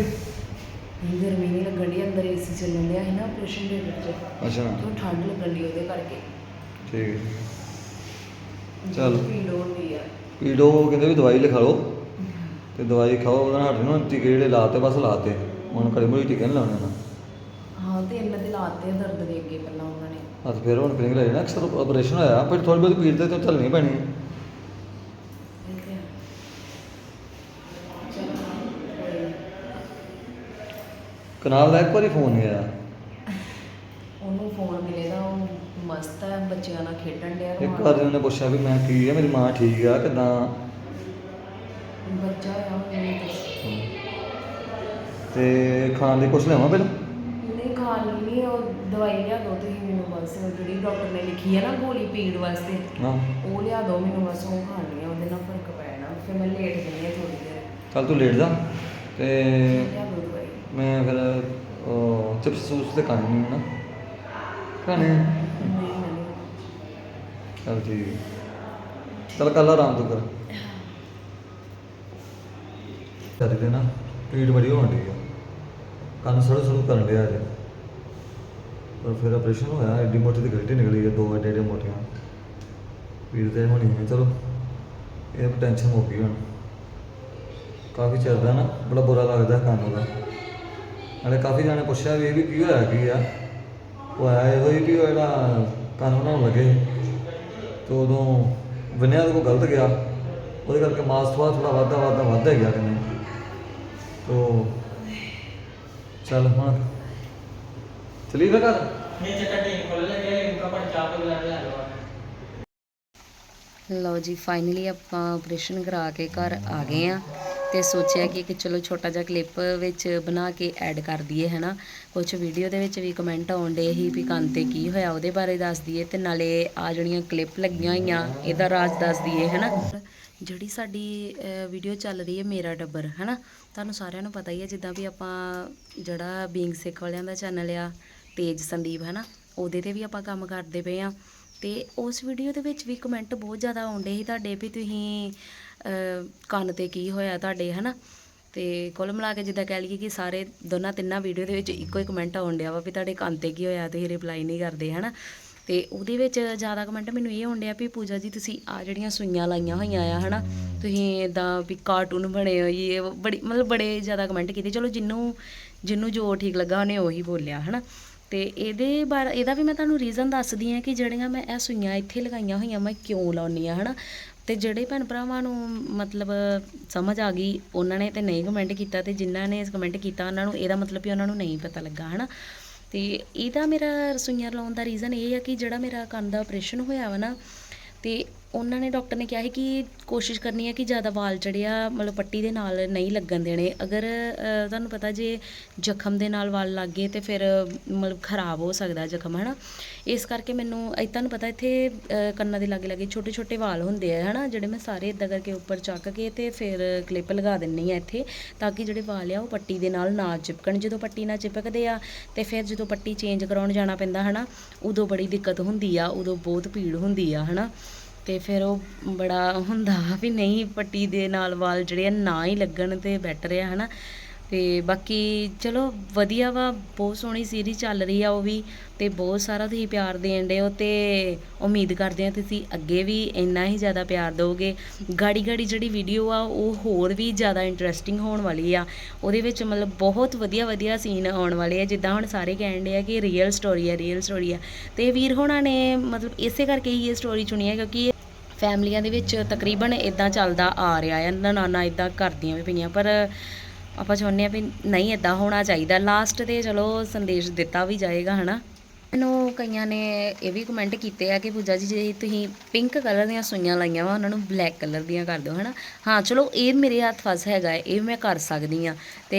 ਗਰਮੀ ਨਹੀਂ ਲੱਗਣ ਦੀ ਅੰਦਰ ਏਸੀ ਚੱਲਣ ਡਿਆ ਸੀ ਨਾ ਆਪਰੇਸ਼ਨ ਥੀਏਟਰ 'ਚ ਅੱਛਾ। ਤੇ ਠੰਡ ਲੱਗਣ ਦੀ ਉਹਦੇ ਕਰਕੇ। ਠੀਕ ਹੈ। ਚੱਲ। ਪੀੜ ਹੁੰਦੀ ਆ ਪੀੜੋ ਕਹਿੰਦੇ ਵੀ ਦਵਾਈ ਲਿਖਾ ਲਓ ਤੇ ਦਵਾਈ ਖਾਓ ਉਹਦੇ ਨਾਲ ਹਟ ਨੂੰ ਟੀਕੇ ਜਿਹੜੇ ਲਾਤੇ ਬਸ ਲਾਤੇ ਹੁਣ ਕੜੀ ਮੁੜੀ ਟੀਕੇ ਨਹੀਂ ਲਾਉਣੇ ਨਾ ਹਾਂ ਤੇ ਇਹਨਾਂ ਦੇ ਲਾਤੇ ਆ ਦਰਦ ਦੇ ਅੱਗੇ ਪਹਿਲਾਂ ਉਹਨਾਂ ਨੇ ਹੱਥ ਫਿਰ ਹੁਣ ਫਿੰਗ ਲੈ ਜਾਣਾ ਅਕਸਰ ਆਪਰੇਸ਼ਨ ਹੋਇਆ ਪਰ ਥੋੜੀ ਬਹੁਤ ਪੀੜ ਤੇ ਤਾਂ ਝੱਲਣੀ ਪੈਣੀ ਹੈ ਇਹ ਤੇ ਆ। ਚਲੋ ਕੋਈ ਨੀ। ਕਨਾਲ ਦਾ ਇੱਕ ਵਾਰੀ ਫੋਨ ਨਹੀਂ ਆਇਆ ਉਹਨੂੰ ਫੋਨ ਮਿਲੇਗਾ ਉਹ ਮਸਤ ਹੈ ਬੱਚਿਆਂ ਨਾਲ ਖੇਡਣ ਡਿਆ ਇੱਕ ਵਾਰ ਉਹਨੇ ਪੁੱਛਿਆ ਵੀ ਮੈਂ ਕੀ ਹੈ ਮੇਰੀ ਮਾਂ ਠੀਕ ਆ ਕਿਦਾਂ? ਬੱਚਾ ਆ ਉਹਨੂੰ ਦੱਸ ਤੇ ਖਾਣ ਲਈ ਕੁਝ ਲਿਆਵਾਂ ਪਹਿਲਾਂ? ਨਹੀਂ ਖਾਣੀ ਨਹੀਂ ਉਹ ਦਵਾਈ ਲਿਆ ਦੋ ਤੁਸੀਂ ਮੈਨੂੰ ਬਸ ਉਹ ਜਿਹੜੀ ਡਾਕਟਰ ਨੇ ਲਿਖੀ ਹੈ ਨਾ ਗੋਲੀ ਪੀੜ ਵਾਸਤੇ ਹਾਂ। ਉਹ ਲਿਆ ਦੋ ਮੈਨੂੰ ਬਸ ਉਹ ਖਾਣੀ ਆ ਉਹਦੇ ਨਾਲ ਫ਼ਰਕ ਪੈਣਾ ਫਿਰ ਮੈਂ ਲੇਟ ਜੰਨੀ ਥੋੜੀ ਦੇਰ। ਚੱਲ ਤੂੰ ਲੇਟ ਜਾ ਤੇ ਲਿਆ ਦੋ ਦਵਾਈ। ਮੈਂ ਫਿਰ ਉਹ ਚਿਪਸ ਸੂਸ ਤੇ ਖਾਣੇ ਨਹੀਂ ਨਾ। ਖਾਣੇ ਆ। ਠੀਕ ਹੈ। ਚੱਲ ਕੱਲ ਆਰਾਮ ਤੂੰ ਕਰ। ਚੱਲ ਦੇ ਨਾ ਪੀੜ ਬੜੀ ਹੋਣ ਡਈ ਆ। ਕੰਨ ਸੜੂ ਸੜੂ ਕਰਨ ਡਿਆ ਜੇ ਪਰ ਫਿਰ ਆਪਰੇਸ਼ਨ ਹੋਇਆ ਐਡੀ ਮੋਟੀ ਦੀ ਗਲਤੀ ਨਿਕਲੀ ਹੈ ਦੋ ਐਡੇ ਐਡੇ ਮੋਟੀਆਂ। ਪੀੜ ਤੇ ਹੋਣੀ ਹੈ ਚਲੋ। ਇਹ ਟੈਨਸ਼ਨ ਹੋ ਗਈ ਹੁਣ। ਕਾਫੀ ਚਿਰ ਦਾ ਨਾ, ਬੜਾ ਬੁਰਾ ਲੱਗਦਾ ਕੰਨ ਉਹਦਾ। ਨਾਲੇ ਕਾਫੀ ਜਾਣੇ ਪੁੱਛਿਆ ਵੀ ਇਹ ਵੀ ਕੀ ਹੋਇਆ, ਕੀ ਆ? ਉਹ ਆਇਆ ਇਹੋ ਹੀ ਵੀ ਉਹ ਜਿਹੜਾ ਕਾਨੂੰਨ ਬਣਾਉਣ ਲੱਗੇ ਤੇ ਉਦੋਂ ਵਿਨਿਆ ਤੋਂ ਗਲਤ ਗਿਆ। ਉਹਦੇ ਕਰਕੇ ਮਾਸ ਤੋਂ ਥੋੜਾ ਵਾਧਾ ਵਾਧਾ ਵਾਧਾ ਗਿਆ ਕਿੰਨੇ। ਤੋ ਚੱਲ ਹਾਂ ਚਲੀ ਫਿਰ ਘਰ? ਲਓ ਜੀ ਫਾਈਨਲੀ ਆਪਾਂ ਆਪਰੇਸ਼ਨ ਕਰਾ ਕੇ ਘਰ ਆ ਗਏ ਆ ਤੇ ਸੋਚਿਆ ਕਿ ਕਿ ਚਲੋ ਛੋਟਾ ਜਿਹਾ ਕਲਿੱਪ ਵਿੱਚ ਬਣਾ ਕੇ ਐਡ ਕਰ ਦਈਏ, ਹੈਨਾ? ਕੁਝ ਵੀਡੀਓ ਦੇ ਵਿੱਚ ਵੀ ਕਮੈਂਟ ਆਉਂਦੇ ਸੀ ਵੀ ਕੰਨ ਤੇ ਕੀ ਹੋਇਆ, ਉਹਦੇ ਬਾਰੇ ਦੱਸ ਦਈਏ ਤੇ ਨਾਲੇ ਆ ਜਿਹੜੀਆਂ ਕਲਿੱਪ ਲੱਗੀਆਂ ਹੋਈਆਂ, ਇਹਦਾ ਰਾਜ ਦੱਸ ਦਈਏ, ਹੈਨਾ? ਜਿਹੜੀ ਸਾਡੀ ਵੀਡੀਓ ਚੱਲ ਰਹੀ ਹੈ ਮੇਰਾ ਟੱਬਰ, ਹੈਨਾ? ਤੁਹਾਨੂੰ ਸਾਰਿਆਂ ਨੂੰ ਪਤਾ ਹੀ ਹੈ, ਜਿੱਦਾਂ ਵੀ ਆਪਾਂ ਜਿਹੜਾ ਬੀਂਗ ਸਿੱਖ ਵਾਲਿਆਂ ਦਾ ਚੈਨਲ ਆ, ਤੇਜ ਸੰਦੀਪ, ਹੈਨਾ? ਉਹਦੇ ਤੇ ਵੀ ਆਪਾਂ ਕੰਮ ਕਰਦੇ ਪਏ ਆ ਤੇ ਉਸ ਵੀਡੀਓ ਦੇ ਵਿੱਚ ਵੀ ਕਮੈਂਟ ਬਹੁਤ ਜ਼ਿਆਦਾ ਆਉਂਦੇ ਸੀ ਤੁਹਾਡੇ ਵੀ ਤੁਸੀਂ ਕੰਨ ਤੇ ਕੀ ਹੋਇਆ ਤੁਹਾਡੇ, ਹਨਾ? ਤੇ ਕੁੱਲ ਮਿਲਾ ਕੇ ਜਿੱਦਾਂ ਕਹਿ ਲਈਏ ਕਿ ਸਾਰੇ ਦੋਨਾਂ ਤਿੰਨਾਂ ਵੀਡੀਓ ਦੇ ਵਿੱਚ ਇੱਕੋ ਹੀ ਕਮੈਂਟ ਆਉਣ ਡਿਆ ਵਾ ਵੀ ਤੁਹਾਡੇ ਕੰਨ ਤੇ ਕੀ ਹੋਇਆ, ਤੁਸੀਂ ਰਿਪਲਾਈ ਨਹੀਂ ਕਰਦੇ, ਹਨਾ? ਤੇ ਉਹਦੇ ਵਿੱਚ ਜ਼ਿਆਦਾ ਕਮੈਂਟ ਮੈਨੂੰ ਇਹ ਆਉਣ ਡਿਆ ਵੀ ਪੂਜਾ ਜੀ, ਤੁਸੀਂ ਆ ਜਿਹੜੀਆਂ ਸੂਈਆਂ ਲਾਈਆਂ ਹੋਈਆਂ ਆ, ਹਨਾ? ਤੁਸੀਂ ਇਦਾਂ ਵੀ ਕਾਰਟੂਨ ਬਣੇ ਹੋ ਇਹ ਬੜੀ, ਮਤਲਬ ਬੜੇ ਜ਼ਿਆਦਾ ਕਮੈਂਟ ਕੀਤੇ। ਚਲੋ ਜਿੰਨੂੰ ਜਿੰਨੂੰ ਜੋ ਠੀਕ ਲੱਗਾ ਉਹਨੇ ਉਹੀ ਬੋਲਿਆ, ਹਨਾ? ਤੇ ਇਹਦੇ ਬਾਰੇ, ਇਹਦਾ ਵੀ ਮੈਂ ਤੁਹਾਨੂੰ ਰੀਜ਼ਨ ਦੱਸਦੀ ਆ ਕਿ ਜਿਹੜੀਆਂ ਮੈਂ ਇਹ ਸੂਈਆਂ ਇੱਥੇ ਲਗਾਈਆਂ ਹੋਈਆਂ, ਮੈਂ ਕਿਉਂ ਲਾਉਣੀ ਆ ਹਨਾ? ਅਤੇ ਜਿਹੜੇ ਭੈਣ ਭਰਾਵਾਂ ਨੂੰ ਮਤਲਬ ਸਮਝ ਆ ਗਈ, ਉਹਨਾਂ ਨੇ ਤਾਂ ਨਹੀਂ ਕਮੈਂਟ ਕੀਤਾ ਅਤੇ ਜਿਨ੍ਹਾਂ ਨੇ ਕਮੈਂਟ ਕੀਤਾ ਉਹਨਾਂ ਨੂੰ, ਇਹਦਾ ਮਤਲਬ ਵੀ ਉਹਨਾਂ ਨੂੰ ਨਹੀਂ ਪਤਾ ਲੱਗਾ ਹੈ ਨਾ ਅਤੇ ਇਹਦਾ ਮੇਰਾ ਰਸੋਈਆਂ ਲਾਉਣ ਦਾ ਰੀਜ਼ਨ ਇਹ ਹੈ ਕਿ ਜਿਹੜਾ ਮੇਰਾ ਕੰਨ ਦਾ ਆਪਰੇਸ਼ਨ ਹੋਇਆ ਵਾ ਨਾ ਅਤੇ ਉਹਨਾਂ ਨੇ ਡਾਕਟਰ ਨੇ ਕਿਹਾ ਸੀ ਕਿ ਕੋਸ਼ਿਸ਼ ਕਰਨੀ ਹੈ ਕਿ ਜ਼ਿਆਦਾ ਵਾਲ ਜਿਹੜੇ ਆ, ਮਤਲਬ ਪੱਟੀ ਦੇ ਨਾਲ ਨਹੀਂ ਲੱਗਣ ਦੇਣੇ। ਅਗਰ ਤੁਹਾਨੂੰ ਪਤਾ ਜੇ ਜ਼ਖਮ ਦੇ ਨਾਲ ਵਾਲ ਲੱਗ ਗਏ ਤੇ ਫਿਰ, ਮਤਲਬ ਖਰਾਬ ਹੋ ਸਕਦਾ ਜ਼ਖਮ, ਹਨਾ? ਇਸ ਕਰਕੇ ਮੈਨੂੰ ਤੁਹਾਨੂੰ ਪਤਾ ਇੱਥੇ ਕੰਨਾਂ ਦੇ ਲਾਗੇ ਲਾਗੇ ਛੋਟੇ ਛੋਟੇ ਵਾਲ ਹੁੰਦੇ ਆ, ਹਨਾ? ਜਿਹੜੇ ਮੈਂ ਸਾਰੇ ਇਦਾਂ ਕਰਕੇ ਉੱਪਰ ਚੱਕ ਕੇ ਤੇ ਫਿਰ ਕਲਿੱਪ ਲਗਾ ਦਿੰਨੀ ਆ ਇੱਥੇ, ਤਾਂ ਕਿ ਜਿਹੜੇ ਵਾਲ ਆ ਉਹ ਪੱਟੀ ਦੇ ਨਾਲ ਨਾ ਚਿਪਕਣ। ਜਦੋਂ ਪੱਟੀ ਨਾਲ ਚਿਪਕਦੇ ਆ ਤੇ ਫਿਰ ਜਦੋਂ ਪੱਟੀ ਚੇਂਜ ਕਰਾਉਣ ਜਾਣਾ ਪੈਂਦਾ, ਹਨਾ? ਉਦੋਂ ਬੜੀ ਦਿੱਕਤ ਹੁੰਦੀ ਆ, ਉਦੋਂ ਬਹੁਤ ਭੀੜ ਹੁੰਦੀ ਆ, ਹਨਾ? ਅਤੇ ਫਿਰ ਉਹ ਬੜਾ ਹੁੰਦਾ ਵੀ ਨਹੀਂ, ਪੱਟੀ ਦੇ ਨਾਲ ਵਾਲ ਜਿਹੜੇ ਆ ਨਾ ਹੀ ਲੱਗਣ ਤਾਂ ਬੈਟਰ ਆ ਹੈ ਨਾ ਅਤੇ ਬਾਕੀ ਚਲੋ ਵਧੀਆ ਵਾ, ਬਹੁਤ ਸੋਹਣੀ ਸੀਰੀਜ਼ ਚੱਲ ਰਹੀ ਆ ਉਹ ਵੀ ਅਤੇ ਬਹੁਤ ਸਾਰਾ ਤੁਸੀਂ ਪਿਆਰ ਦੇਣ ਦੇ ਹੋ ਅਤੇ ਉਮੀਦ ਕਰਦੇ ਹਾਂ ਤੁਸੀਂ ਅੱਗੇ ਵੀ ਇੰਨਾ ਹੀ ਜ਼ਿਆਦਾ ਪਿਆਰ ਦਿਓਗੇ। ਗਾੜੀ ਗਾੜੀ ਜਿਹੜੀ ਵੀਡੀਓ ਆ, ਉਹ ਹੋਰ ਵੀ ਜ਼ਿਆਦਾ ਇੰਟਰਸਟਿੰਗ ਹੋਣ ਵਾਲੀ ਆ। ਉਹਦੇ ਵਿੱਚ ਮਤਲਬ ਬਹੁਤ ਵਧੀਆ ਵਧੀਆ ਸੀਨ ਆਉਣ ਵਾਲੇ ਆ, ਜਿੱਦਾਂ ਹੁਣ ਸਾਰੇ ਕਹਿਣ ਦੇ ਆ ਕਿ ਰੀਅਲ ਸਟੋਰੀ ਆ ਰੀਅਲ ਸਟੋਰੀ ਆ। ਅਤੇ ਵੀਰ ਹੋਣਾ ਨੇ ਮਤਲਬ ਇਸੇ ਕਰਕੇ ਹੀ ਇਹ ਸਟੋਰੀ ਚੁਣੀ ਹੈ ਕਿਉਂਕਿ ਫੈਮਲੀਆਂ ਦੇ ਵਿੱਚ ਤਕਰੀਬਨ ਇਦਾਂ ਚੱਲਦਾ ਆ ਰਿਹਾ ਆ ਨਾਨਾ ਇਦਾਂ ਕਰਦੀਆਂ ਵੀ ਪਈਆਂ, ਪਰ ਆਪਾਂ ਚਾਹੁੰਦੇ ਆ ਵੀ ਨਹੀਂ ਇਦਾਂ ਹੋਣਾ ਚਾਹੀਦਾ। ਲਾਸਟ ਤੇ ਚਲੋ ਸੰਦੇਸ਼ ਦਿੱਤਾ ਵੀ ਜਾਏਗਾ, ਹਨਾ? ਮੈਨੂੰ ਕਈਆਂ ਨੇ ਇਹ ਵੀ ਕਮੈਂਟ ਕੀਤੇ ਆ ਕਿ ਪੂਜਾ ਜੀ ਜੇ ਤੁਸੀਂ ਪਿੰਕ ਕਲਰ ਦੀਆਂ ਸੂਈਆਂ ਲਾਈਆਂ ਵਾ ਉਹਨਾਂ ਨੂੰ ਬਲੈਕ ਕਲਰ ਦੀਆਂ ਕਰ ਦਿਓ ਹਨਾ? ਹਾਂ ਚਲੋ ਇਹ ਮੇਰੇ ਹੱਥ ਫਸ ਹੈਗਾ ਹੈ, ਇਹ ਮੈਂ ਕਰ ਸਕਦੀ ਆ ਤੇ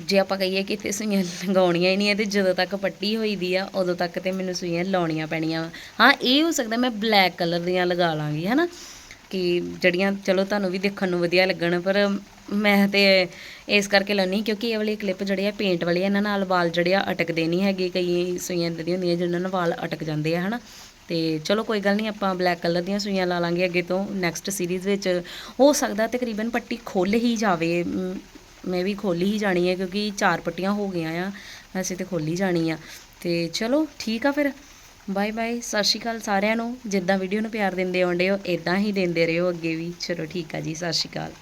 ਜੇ ਆਪਾਂ ਕਹੀਏ ਕਿ ਇੱਥੇ ਸੂਈਆਂ ਲਗਾਉਣੀਆਂ ਹੀ ਨਹੀਂ ਹੈ ਤੇ ਜਦੋਂ ਤੱਕ ਪੱਟੀ ਹੋਈ ਦੀ ਆ ਉਦੋਂ ਤੱਕ ਤੇ ਮੈਨੂੰ ਸੂਈਆਂ ਲਾਉਣੀਆਂ ਪੈਣੀਆਂ ਵਾ। ਹਾਂ ਇਹ ਹੋ ਸਕਦਾ ਮੈਂ ਬਲੈਕ ਕਲਰ ਦੀਆਂ ਲਗਾ ਲਾਂਗੀ ਹਨਾ? ਕਿ ਜਿਹੜੀਆਂ ਚਲੋ ਤੁਹਾਨੂੰ ਵੀ ਦੇਖਣ ਨੂੰ ਵਧੀਆ ਲੱਗਣ, ਪਰ ਮੈਂ ਤੇ ਇਸ ਕਰਕੇ ਲਾਉਣੀ ਕਿਉਂਕਿ ਇਹ ਵਾਲੇ ਕਲਿੱਪ ਜਿਹੜੇ ਆ ਪੇਂਟ ਵਾਲੇ ਇਹਨਾਂ ਨਾਲ ਵਾਲ ਜਿਹੜੇ ਆ ਅਟਕਦੇ ਨਹੀਂ ਹੈਗੇ, ਕਈ ਸੂਈਆਂ ਇੱਦਾਂ ਦੀਆਂ ਹੁੰਦੀਆਂ ਜਿਹਨਾਂ ਨਾਲ ਵਾਲ ਅਟਕ ਜਾਂਦੇ ਆ, ਹਨਾ। ਤੇ ਚਲੋ ਕੋਈ ਗੱਲ ਨਹੀਂ, ਆਪਾਂ ਬਲੈਕ ਕਲਰ ਦੀਆਂ ਸੂਈਆਂ ਲਾ ਲਾਂਗੇ ਅੱਗੇ ਤੋਂ ਨੈਕਸਟ ਸੀਰੀਜ਼ ਵਿੱਚ। ਹੋ ਸਕਦਾ ਤਕਰੀਬਨ ਪੱਟੀ ਖੁੱਲ ਹੀ ਜਾਵੇ, ਮੈਂ ਵੀ ਖੋਲੀ ਹੀ ਜਾਣੀ ਹੈ ਕਿਉਂਕਿ ਚਾਰ ਪੱਟੀਆਂ ਹੋ ਗਈਆਂ ਆ ਵੈਸੇ ਤੇ ਖੋਲੀ ਜਾਣੀ ਆ। ਤੇ ਚਲੋ ਠੀਕ ਆ ਫਿਰ। ਬਾਏ ਬਾਏ, ਸਤਿ ਸ਼੍ਰੀ ਅਕਾਲ ਸਾਰਿਆਂ ਨੂੰ। ਜਿੱਦਾਂ ਵੀਡੀਓ ਨੂੰ ਪਿਆਰ ਦਿੰਦੇ ਆਉਂਦੇ ਹੋ ਇਦਾਂ ਹੀ ਦਿੰਦੇ ਰਹੋ ਅੱਗੇ ਵੀ। ਚਲੋ ਠੀਕ ਆ ਜੀ, ਸਤਿ ਸ਼੍ਰੀ ਅਕਾਲ।